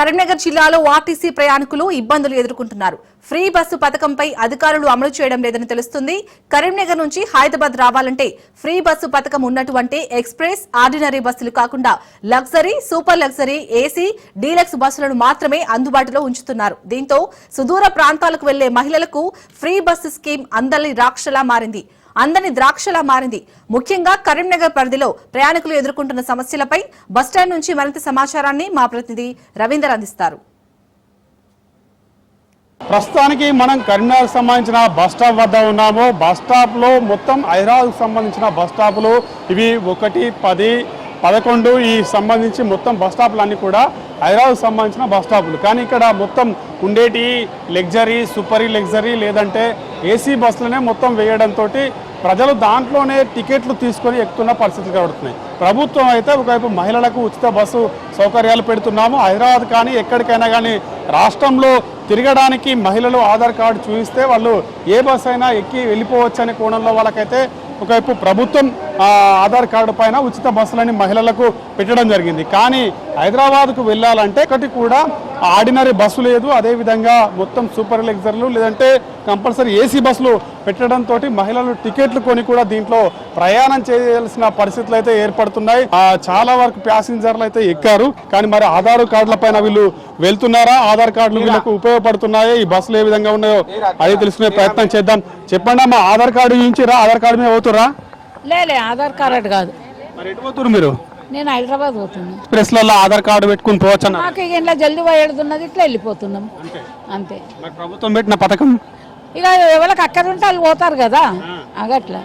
కరీంనగర్ జిల్లాలో ఆర్టీసీ ప్రయాణికులు ఇబ్బందులు ఎదుర్కొంటున్నారు. ఫ్రీ బస్సు పథకంపై అధికారులు అమలు చేయడం లేదని తెలుస్తుంది. కరీంనగర్ నుంచి హైదరాబాద్ రావాలంటే ఫ్రీ బస్సు పథకం ఉన్నటువంటి ఎక్స్ప్రెస్ ఆర్డినరీ బస్సులు కాకుండా luxury super luxury AC deluxe బస్సులను మాత్రమే అందుబాటులో ఉంచుతున్నారు. దీంతో సుదూర ప్రాంతాలకు వెళ్ళే మహిళలకు ఫ్రీ బస్సు స్కీమ్ అందలి రాక్షలా మారింది. అందని ద్రాక్షలా మారింది. ముఖ్యంగా కరీంనగర్ పరిధిలో ప్రయాణికులు ఎదుర్కొంటున్న సమస్యలపై బస్టాండ్ నుంచి మరింత సమాచారాన్ని మా ప్రతినిధి రవీందర్ అందిస్తారు. ప్రస్తుతానికి మనం కరీంనగర్ సంబంధించిన బస్ స్టాప్ వద్ద ఉన్నాము. బస్ స్టాప్లో మొత్తం హైదరాబాద్కు సంబంధించిన బస్ స్టాపులు ఇవి ఒకటి పది పదకొండు ఈ సంబంధించి మొత్తం బస్ స్టాపులు అన్ని కూడా హైదరాబాద్కు సంబంధించిన బస్ స్టాపులు. కానీ ఇక్కడ మొత్తం ఉండేటి లగ్జరీ సూపర్ లగ్జరీ లేదంటే ఏసీ బస్సులనే మొత్తం వేయడంతో ప్రజలు దాంట్లోనే టికెట్లు తీసుకొని ఎక్కుతున్న పరిస్థితులు కనబడుతున్నాయి. ప్రభుత్వం అయితే ఒకవైపు మహిళలకు ఉచిత బస్సు సౌకర్యాలు పెడుతున్నాము. హైదరాబాద్ కానీ ఎక్కడికైనా కానీ రాష్ట్రంలో తిరగడానికి మహిళలు ఆధార్ కార్డు చూపిస్తే వాళ్ళు ఏ బస్సు అయినా ఎక్కి వెళ్ళిపోవచ్చు అనే కోణంలో వాళ్ళకైతే ఒకవైపు ప్రభుత్వం ఆధార్ కార్డు పైన ఉచిత బస్సులని మహిళలకు పెట్టడం జరిగింది. కానీ హైదరాబాద్కు వెళ్ళాలంటే ఒకటి కూడా ఆర్డినరీ బస్సు లేదు. అదేవిధంగా మొత్తం సూపర్ లగ్జరీలు లేదంటే కంపల్సరీ ఏసీ బస్సులు పెట్టడంతో మహిళలు టికెట్లు కొని కూడా దీంట్లో ప్రయాణం చేయాల్సిన పరిస్థితులు అయితే ఏర్పడుతున్నాయి. ఆ, చాలా వరకు ప్యాసింజర్లు అయితే ఎక్కారు. కానీ మరి ఆధార్ కార్డుల పైన వీళ్ళు వెళ్తున్నారా? ఆధార్ కార్డులు వీళ్ళకు ఉపయోగపడుతున్నాయి? ఈ బస్సులు ఏ విధంగా ఉన్నాయో అది తెలుసుకునే ప్రయత్నం చేద్దాం. చెప్పండి అమ్మా ఆధార్ కార్డు ఇచ్చిరా ఆధార్ కార్డు మీద పోతురా లేలే ఆధార్ కార్డ్ కాదు. మరి ఎటు పోతురు మీరు? నేను హైదరాబాద్ పోతున్నా. ఎక్స్ప్రెస్లలో ఆధార్ కార్డు పెట్టుకుని పోవచ్చు అన్నారు మాకు ఇక ఇంట్లో జల్దీ పోయేడుతున్నది ఇట్లా వెళ్ళిపోతున్నాం. అంతే. మరి ప్రభుత్వం పెట్టిన పథకం? ఇక ఎవరికి అక్కడ ఉంటే వాళ్ళు పోతారు కదా. అగట్లా.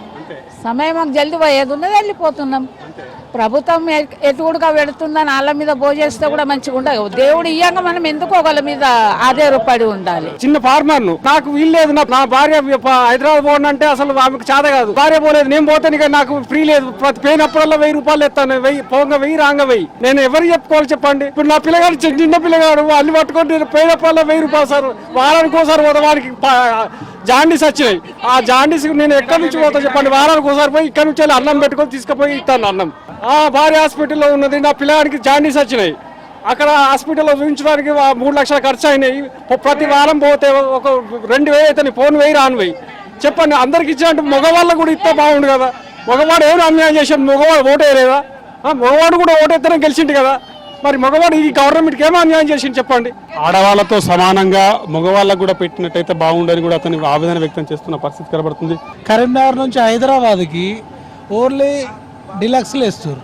సమయం మాకు జల్దీ పోయేది ఉన్నది వెళ్ళిపోతున్నాం. ప్రభుత్వం ఎ- ఎటుకుడుగా పెడుతుందని వాళ్ళ మీద భోజేస్తే కూడా మంచిగా ఉండదు. దేవుడు ఇయ్యంగా మనం ఎందుకు ఒకళ్ళ మీద ఆధారపడి ఉండాలి? చిన్న ఫార్మర్ను నాకు వీల్లేదు నా నా భార్య హైదరాబాద్ పోను అంటే అసలు ఆమెకు చేత కాదు. భార్య పోలేదు నేను పోతాను నాకు ఫ్రీ లేదు. ప్రతి పోయినప్పుడల్లా వెయ్యి రూపాయలు ఎత్తాను. వెయ్యి పోంగ వెయ్యి రాంగ వెయ్యి. నేను ఎవరు చెప్పుకోవాలి చెప్పండి? ఇప్పుడు నా పిల్లగాడు చిన్న పిల్లగాడు అల్లు పట్టుకొని నేను పోయినప్పుడల్లా వెయ్యి రూపాయలు సార్ వారానికి ఒకసారి పోతా వాడికి ప- జాండీస్ వచ్చినాయి ఆ జాండీస్ నేను ఎక్కడి నుంచి పోతా చెప్పండి? వారానికి ఒకసారి పోయి ఇక్కడ నుంచి వెళ్ళి అన్నం పెట్టుకొని తీసుకుపోయి ఇస్తాను అన్నం. ఆ భార్య హాస్పిటల్లో ఉన్నది నా పిల్లవాడికి జాండీస్ వచ్చినాయి. అక్కడ హాస్పిటల్లో చూపించడానికి మూడు లక్షల ఖర్చు అయినాయి. ప్రతి వారం పోతే ఒక రెండు వేలు అయితే ఫోన్ వేయి రాను వేయి. చెప్పండి అందరికి ఇచ్చినట్టు మగవాళ్ళకు కూడా ఇస్తే బాగుండు కదా. మగవాడు ఏం అన్యాయం చేశాడు? మగవాడు ఓటేయలేదా మగవాడు కూడా ఓటేస్తేనే గెలిచిండు కదా. మరి మగవాడు ఈ గవర్నమెంట్కి ఏమో అన్యాయం చేసిండు చెప్పండి. ఆడవాళ్ళతో సమానంగా మగవాళ్ళకు కూడా పెట్టినట్టయితే బాగుండని కూడా అతని ఆవేదన వ్యక్తం చేస్తున్న పరిస్థితి కనబడుతుంది. కరీంనగర్ నుంచి హైదరాబాద్కి ఓన్లీ డిలక్స్లు వేస్తారు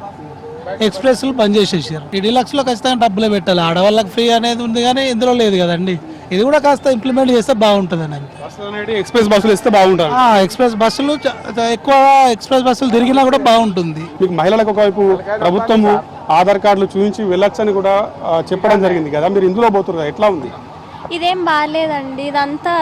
ఎక్స్ప్రెస్లు బంద్ చేసేసారు ఈ డిలక్స్లో ఖచ్చితంగా డబ్బులే పెట్టాలి. ఆడవాళ్ళకి ఫ్రీ అనేది ఉంది కానీ ఇందులో లేదు కదండి. ఇది కూడా కాస్త ఇంప్లిమెంట్ చేస్తే బాగుంటుంది అని ఎక్స్ప్రెస్ బస్సులు ఇస్తే బాగుంటుంది ఎక్స్ప్రెస్ బస్సులు ఎక్కువ ఎక్స్ప్రెస్ బస్సులు తిరిగినా కూడా బాగుంటుంది. మీకు మహిళలకు ఒకవైపు ప్రభుత్వము ఆధార్ కార్డులు చూపించి వెళ్ళొచ్చని కూడా చెప్పడం జరిగింది కదా. మీరు ఇందులో పోతున్నారు ఎట్లా ఉంది? ఇదేం బాగాలేదండి ఇదంతా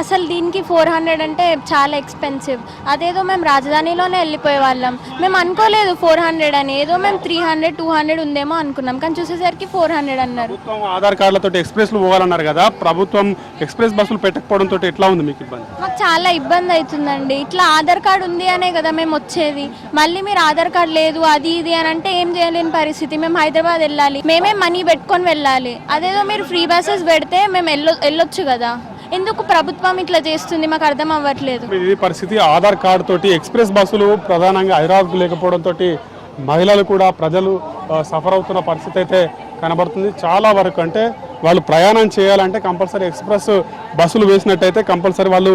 అసలు దీనికి ఫోర్ హండ్రెడ్ అంటే చాలా ఎక్స్పెన్సివ్. అదేదో మేము రాజధానిలోనే వెళ్ళిపోయే వాళ్ళం మేము అనుకోలేదు ఫోర్ హండ్రెడ్ అని ఏదో మేము త్రీ హండ్రెడ్ టూ హండ్రెడ్ ఉందేమో అనుకున్నాం కానీ చూసేసరికి ఫోర్ హండ్రెడ్ అన్నారు. ఆధార్ కార్డులతో ఎక్స్ప్రెస్లు పోవాలన్నారు కదా ప్రభుత్వం ఎక్స్ప్రెస్ బస్సులు పెట్టకపోవడంతో ఎట్లా ఉంది మీకు ఇబ్బంది? మాకు చాలా ఇబ్బంది అవుతుందండి. ఇట్లా ఆధార్ కార్డు ఉంది అనే కదా మేము వచ్చేది. మళ్ళీ మీరు ఆధార్ కార్డు లేదు అది ఇది అని అంటే ఏం చేయలేని పరిస్థితి. మేము హైదరాబాద్ వెళ్ళాలి మేమే మనీ పెట్టుకొని వెళ్ళాలి. అదేదో మీరు ఫ్రీ బస్సెస్ పెడితే మేము వెళ్ళొ వెళ్ళొచ్చు కదా. ఎందుకు ప్రభుత్వం ఇట్లా చేస్తుంది? మాకు అర్థం అవ్వట్లేదు. ఇది పరిస్థితి. ఆధార్ కార్డు తోటి ఎక్స్ప్రెస్ బస్సులు ప్రధానంగా హైదరాబాద్కు లేకపోవడంతో మహిళలు కూడా ప్రజలు సఫర్ అవుతున్న పరిస్థితి అయితే కనబడుతుంది. చాలా వరకు అంటే వాళ్ళు ప్రయాణం చేయాలంటే కంపల్సరీ ఎక్స్ప్రెస్ బస్సులు వేసినట్టయితే కంపల్సరీ వాళ్ళు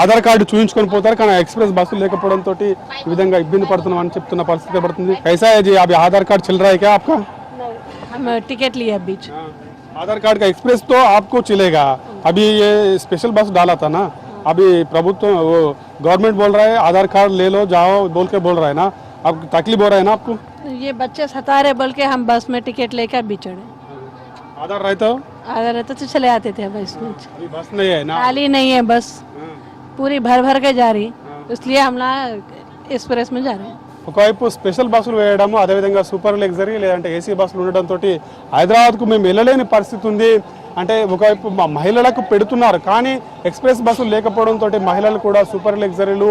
ఆధార్ కార్డు చూపించుకొని పోతారు. కానీ ఎక్స్ప్రెస్ బస్సులు లేకపోవడంతో ఈ విధంగా ఇబ్బంది పడుతున్నామని చెప్తున్న పరిస్థితి పడుతుంది కైసా ఆధార్ కార్డు చిల్లరాయికా ఆప్కా టికెట్ లియా బీచ్ है आधार कार्ड का एक्सप्रेस तो आपको चलेगा। अभी ये स्पेशल बस डाला था ना। अभी प्रभुत्व वो गवर्नमेंट बोल रहा है आधार कार्ड ले लो जाओ बोल के बोल रहा है ना। अब तकलीफ़ हो रहा है ना आपको? ये बच्चे सता रहे बोल के हम बस में टिकट लेकर भी चढ़े। आधार रहता हो? अगर रहते तो चले आते थे बस में बस नहीं है ना? खाली नहीं है बस पूरी भर भर के जा रही। इसलिए हम ना एक्सप्रेस में जा रहे हैं। ఒకవైపు స్పెషల్ బస్సులు వేయడము అదేవిధంగా సూపర్ లగ్జరీ లేదంటే ఏసీ బస్సులు ఉండడంతో హైదరాబాద్కు మేము వెళ్ళలేని పరిస్థితి ఉంది. అంటే ఒకవైపు మా మహిళలకు పెడుతున్నారు. కానీ ఎక్స్ప్రెస్ బస్సులు లేకపోవడంతో మహిళలు కూడా సూపర్ లగ్జరీలు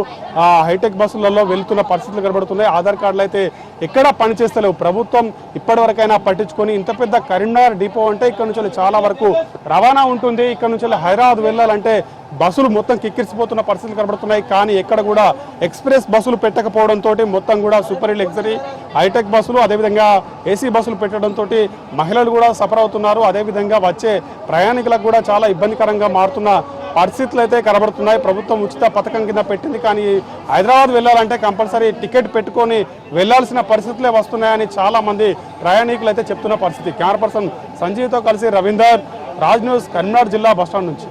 హైటెక్ బస్సులలో వెళ్తున్న పరిస్థితులు కనబడుతున్నాయి. ఆధార్ కార్డులు అయితే ఎక్కడా పనిచేస్తలేవు. ప్రభుత్వం ఇప్పటివరకైనా పట్టించుకొని ఇంత పెద్ద కరీంనగర్ డిపో అంటే ఇక్కడ నుంచి చాలా వరకు రవాణా ఉంటుంది. ఇక్కడ నుంచి హైదరాబాద్ వెళ్ళాలంటే బస్సులు మొత్తం కిక్కిరిసిపోతున్న పరిస్థితులు కనబడుతున్నాయి. కానీ ఎక్కడ కూడా ఎక్స్ప్రెస్ బస్సులు పెట్టకపోవడంతో మొత్తం కూడా సూపర్ లగ్జరీ హైటెక్ బస్సులు అదేవిధంగా ఏసీ బస్సులు పెట్టడంతో మహిళలు కూడా సఫర్ అవుతున్నారు. అదేవిధంగా వచ్చే ప్రయాణికులకు కూడా చాలా ఇబ్బందికరంగా మారుతున్న పరిస్థితులు అయితే కనబడుతున్నాయి. ప్రభుత్వం ఉచిత పథకం కింద పెట్టింది. కానీ హైదరాబాద్ వెళ్ళాలంటే కంపల్సరీ టికెట్ పెట్టుకొని వెళ్ళాల్సిన పరిస్థితులే వస్తున్నాయని చాలామంది ప్రయాణికులు అయితే చెప్తున్న పరిస్థితి. కెమెరా పర్సన్ సంజీవ్తో కలిసి రవీందర్ రాజ్ న్యూస్ కరీంనగర్ జిల్లా బస్టాండ్ నుంచి.